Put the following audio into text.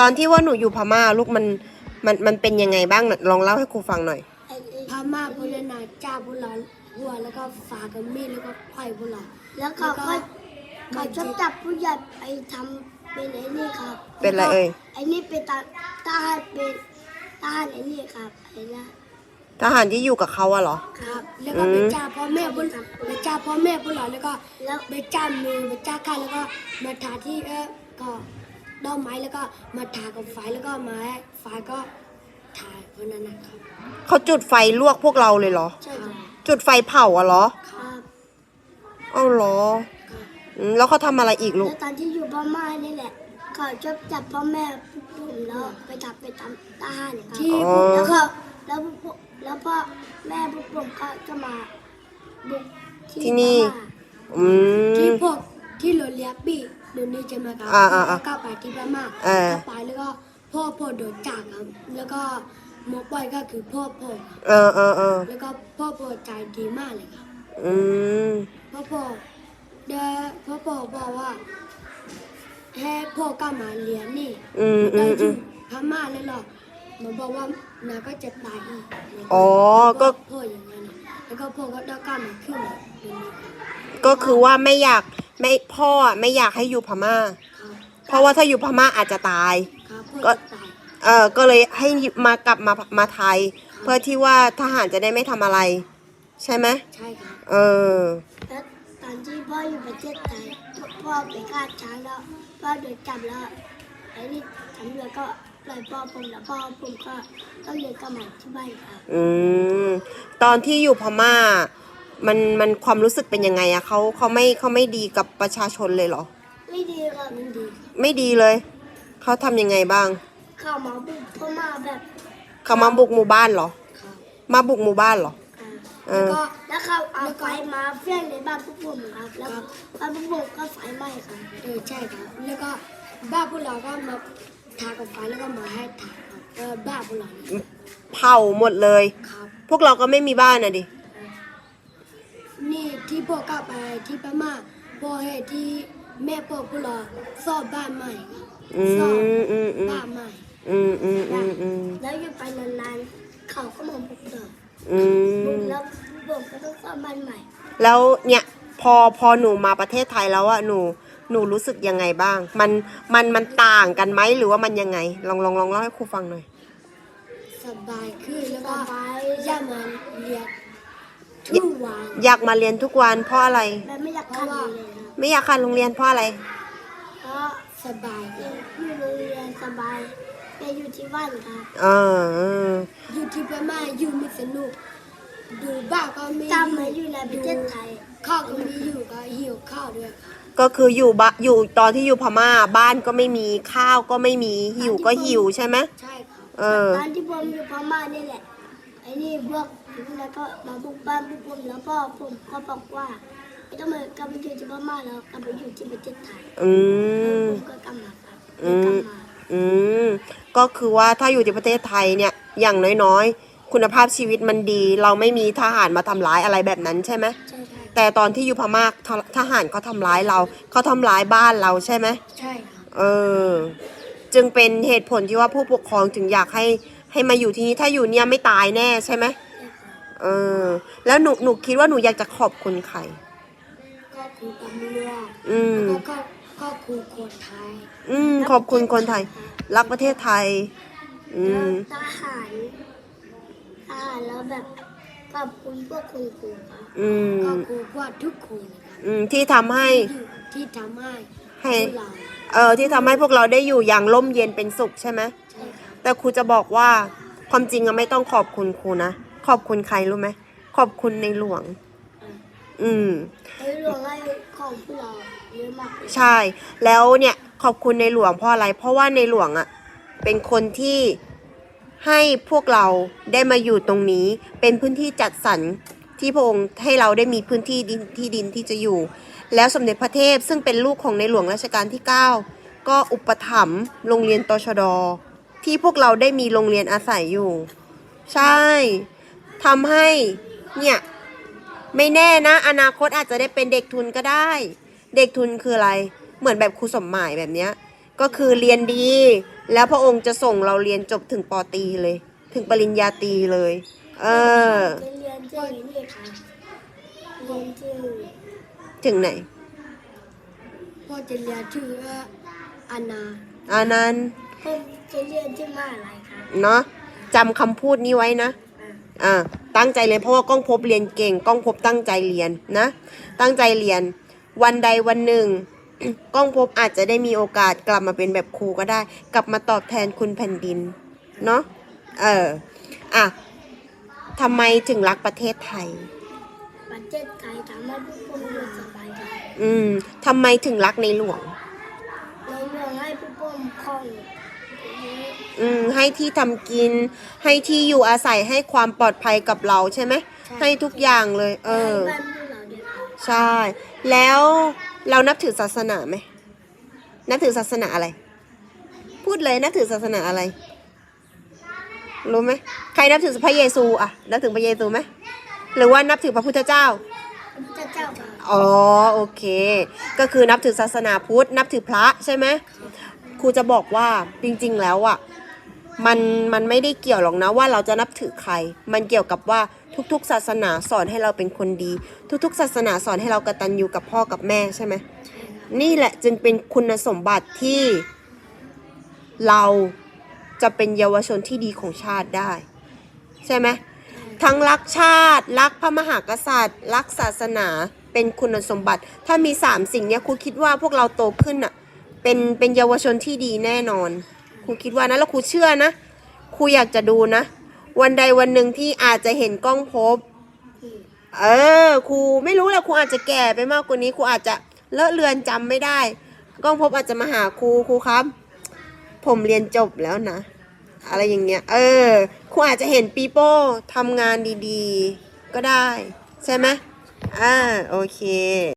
ตอนที่ว่าหนูอยู่พม่าลูกมันมันมันเป็นยังไงบ้างน่ะลองเล่าให้ครูฟังหน่อยไอ้ไอ้พม่าพลนาจ้าพวกเราหัวแล้วก็ฝากับมีดแล้วก็ไขว้พวกเราแล้วเขาก็เขาชอบจับผู้ใหญ่ไปทำเป็นไอ้นี่ครับเป็นอะไรเอ่ยไอ้นี่เป็นตาทหารเป็นทหารไอ้นี่ครับไอ้นะทหารที่อยู่กับเขาอะเหรอ ครับ แล้วก็อืมไปจ้าพ่อแม่พวกไปจ้าพ่อแม่พวกเราแล้วก็แล้วไปจ้ามือไปจ้าข้างแล้วก็มาทาที่เออก็ ดอกไม้แล้วก็มาทากับไฟแล้วก็ไม้ไฟก็ทาคนนั้นนะครับเขาจุดไฟลวกพวกเราเลยเหรอ ใช่ครับจุดไฟเผาอะเหรอครับเอ้าเหรออืมแล้วเขาทำอะไรอีกลูแล้ก วตอนที่อยู่พม่านี่แหละเขาชอบจับพ่อแม่ผมแล้วไปจับไปทำทหารครับที่อ๋อ แล้วเขาแล้วพวกแล้วพ่อแม่พวกผมก็จะมาบุกที่นี่ พม่าอืที่มพวกที่โรเลียปี เดี๋ยวนี้จะมาครับอ่าอ่าอ่าก็ไปที่พม่าเออ ก็ไปแล้วก็พ่อพ่อโดนจับครับ แล้วก็หมอปอยก็คือพ่อพ่อครับเออเออเออแล้วก็พ่อพ่อใจดีมากเลยครับ อืม พ่อพ่อเดอพ่อพ่อบอกว่าให้พ่อกลับมาเรียนนี่อืมอืได้มออืยู่ม พม่าเลยเหรอหมันบอกว่านาก็จะตายอีกอ๋อก็ พ่ออย่างนั้นน่ะแล้วก็พ่อก็ได้กลับมาขึ้นมาเป็นนี้ครับก็คือว่าไม่อยาก ไม่พ่ออะไม่อยากให้อยู่พม่าครับเพราะว่าถ้าอยู่พม่าอาจจะตายครับพ่อก็จะตายเออก็เลยให้มากลับมามาไทย เพื่อที่ว่าทหารจะได้ไม่ทำอะไร ใช่ไหมใช่ครับเออแล้วตอนที่พ่ออยู่ประเทศไทยพ่อไปฆ่าช้างแล้วพ่อโดนจับแล้วไอ้นี่ตำรวจก็ปล่อยพ่อผมแล้วพ่อผมก็ต้องเดินกลับมาที่บ้านครับอืมตอนที่อยู่พม่า มันมันความรู้สึกเป็นยังไงอะเขาเขาไม่เขาไม่ดีกับประชาชนเลยเหรอ ไม่ดีครับมันดีครับไม่ดีเลย เขาทำยังไงบ้าง เข้ามาบุกพ่อมาแบบเขามาบุกหมู่บ้านเหรอครับมาบุกหมู่บ้านเหรออ่าเอแล้วอ ก็แล้วเขาเอาไฟมาเฟี้ยงในบ้านพวกผมครับ แล้วบ้านพวกผมก็ไฟไหม้ครับเออใช่ครับแล้วก็บ้านพวกเราก็มาทากับไฟแล้วก็มาให้ทาครับเออบ้านพวกเราเนี่ยเผาหมดเลย ครับ พวกเราก็ไม่มีบ้านอะดินี่ที่ พ่อกลับไปที่พม่าพ่อให้ที่แม่พ่อพวกเราสอบบ้านใหม่ครับอืสอบมอืมอืมบ้านใหม่อืมอืมอืมอืมแล้วอยู่ไปนานๆเขาก็มาบุกเราอืบุกมแล้วผมก็ต้องสร้างบ้านใหม่ แล้วเนี่ยพอพอหนูมาประเทศไทยแล้วอะหนูหนูรู้สึกยังไงบ้าง มันมันมันต่างกันไหมหรือว่ามันยังไง ลองลองลองเล่าให้ครูฟังหน่อย สบายขึ้นแล้วก็สบายย่ามาเรียน ทุกวันอยากมาเรียนทุกวันเพราะอะไร แบบไม่อยากขัดเลยครับไม่อยากขาดโรงเรียนเพราะอะไร เพราะสบายอยู่อยู่โรงเรียนสบายแต่อยู่ที่บ้านครับ เออเออ อยู่ที่พม่าอยู่ไม่สนุก ดูบ้านก็ไม่จำเหมือนอยู่ในประเทศไทย ข้าวก็ไม่อยู่ก็หิวข้าวด้วยค่ะก็คืออยู่บะอยู่ตอนที่อยู่พม่าบ้านก็ไม่มีข้าวก็ไม่มีหิวก็หิวใช่ไหม ใช่ครับเออ ตอนที่ผมอยู่พม่านี่แหละไอ้นี่พวก แล้วก็มาบุกบ้านพวกผมแล้วพ่อผมก็บอกว่าไม่ต้องมากลับไปอยู่ที่พม่าแล้วกลับไปอยู่ที่ประเทศไทยอืมผมก็กลับมาครับอืมกลับมาอืมก็คือว่าถ้าอยู่ที่ประเทศไทยเนี่ยอย่างน้อยๆ คุณภาพชีวิตมันดี เราไม่มีทหารมาทำร้ายอะไรแบบนั้นใช่ไหมใช่ใช่แต่ตอนที่อยู่พม่าททหารเขาทำร้ายเราเขาทำร้ายบ้านเราใช่ไหม ใช่ครับเออจึงเป็นเหตุผลที่ว่าผู้ปกครองถึงอยากให้ให้มาอยู่ที่นี่ถ้าอยู่เนี่ยไม่ตายแน่ใช่ไหมใช่ครับ เออ แล้วหนูหนูคิดว่าหนูอยากจะขอบคุณใคร ก็คือตำรวจอืม แล้วก็ก็คือคนไทยอืม ขอบคุณคนไทย รักประเทศไทย อืแล้วม ทหารทหารแล้วแบบขอบคุณพวกคุณครูครับอืม ก็คือพวกทุกคนนะครับอืม ที่ทำให้ ที่ที่ทำให้ให้ พวกเราเออที่ทำให้พวกเราได้อยู่อย่างร่มเย็นเป็นสุขใช่ไหม ใช่ครับแต่ครูจะบอกว่าความจริงอะไม่ต้องขอบคุณครูนะ ขอบคุณใครรู้ไหมขอบคุณในหลวง อืมไอ้หลวงให้ของพวกเราเยอะมากเลยใช่ แล้วเนี่ยขอบคุณในหลวงเพราะอะไร เพราะว่าในหลวงอะ่ะเป็นคนที่ให้พวกเราได้มาอยู่ตรงนี้ เป็นพื้นที่จัดสรรที่พระองค์ให้เราได้มีพื้นที่ดินที่ดินที่จะอยู่ แล้วสมเด็จพระเทพซึ่งเป็นลูกของในหลวงรัชกาลที่ 9 ก็อุปถัมภ์โรงเรียนตชดที่พวกเราได้มีโรงเรียนอาศัยอยู่ ใช่ ทำให้เนี่ยไม่แน่นะ อนาคตอาจจะได้เป็นเด็กทุนก็ได้ เด็กทุนคืออะไร เหมือนแบบครูสมหมายแบบเนี้ยก็คือเรียนดี แล้วพระองค์จะส่งเราเรียนจบถึงปอตรีเลย ถึงปริญญาตรีเลย เออจะเรียนชื่อนี่ค่ะเรียนชื่อถึงไหนพ่อจะเรียนชื่อว่าอานาอานันต์ผมจะเรียนชื่อว่าอะไรคะเนาะจำคำพูดนี้ไว้นะ อ่าอ่าตั้งใจเรียนเพราะว่ากล้องพบเรียนเก่งกล้องพบตั้งใจเรียนนะ ตั้งใจเรียน วันใดวันหนึ่งกล้องพบอาจจะได้มีโอกาสกลับมาเป็นแบบครูก็ได้ กลับมาตอบแทนคุณแผ่นดิน เนาะเอออะทำไมถึงรักประเทศไทย ประเทศไทยทำให้ผู้ปกครองสบายใจอืมทำไมถึงรักในหลวง ในเรื่องให้ผู้ปกครอง อืมให้ที่ทำกิน ให้ที่อยู่อาศัยให้ความปลอดภัยกับเราใช่ไหมให้ทุกอย่างเลย เออให้บ้านพวกเราเดือดร้อนใช่ แล้วเรานับถือศาสนาไหม นับถือศาสนาอะไร พูดเลยนับถือศาสนาอะไร รู้ไหมใครนับถือพระเยซูอะนับถือพระเยซูไหมหรือว่านับถือพระพุทธเจ้า พระพุทธเจ้าค่ะอ๋อโอเค ก็คือนับถือศาสนาพุทธ นับถือพระใช่ไหมครูจะบอกว่าจริงๆแล้วอะ มันมันไม่ได้เกี่ยวหรอกนะว่าเราจะนับถือใคร มันเกี่ยวกับว่าทุกๆ ศาสนาสอนให้เราเป็นคนดี ทุกๆ ศาสนาสอนให้เรากตัญญูกับพ่อกับแม่ใช่ไหมนี่แหละจึงเป็นคุณสมบัติที่ เราจะเป็นเยาวชนที่ดีของชาติได้ ใช่ไหมทั้งรักชาติ รักพระมหากษัตริย์ รักศาสนาเป็นคุณสมบัติ ถ้ามีสามสิ่งเนี้ยครูคิดว่าพวกเราโตขึ้นอะเป็นเป็นเยาวชนที่ดีแน่นอน ครูคิดว่านะแล้วครูเชื่อนะครูอยากจะดูนะ วันใดวันหนึ่งที่อาจจะเห็นกล้องพบ เออครูไม่รู้แหละครูอาจจะแก่ไปมากกว่านี้ครูอาจจะเลอะเลือนจำไม่ได้ กล้องพบอาจจะมาหาครูครูครับ ผมเรียนจบแล้วนะ อะไรอย่างเงี้ย เออครูอาจจะเห็นปีโป้ทำงานดีๆ ก็ได้ ใช่ไหมอ่าโอเค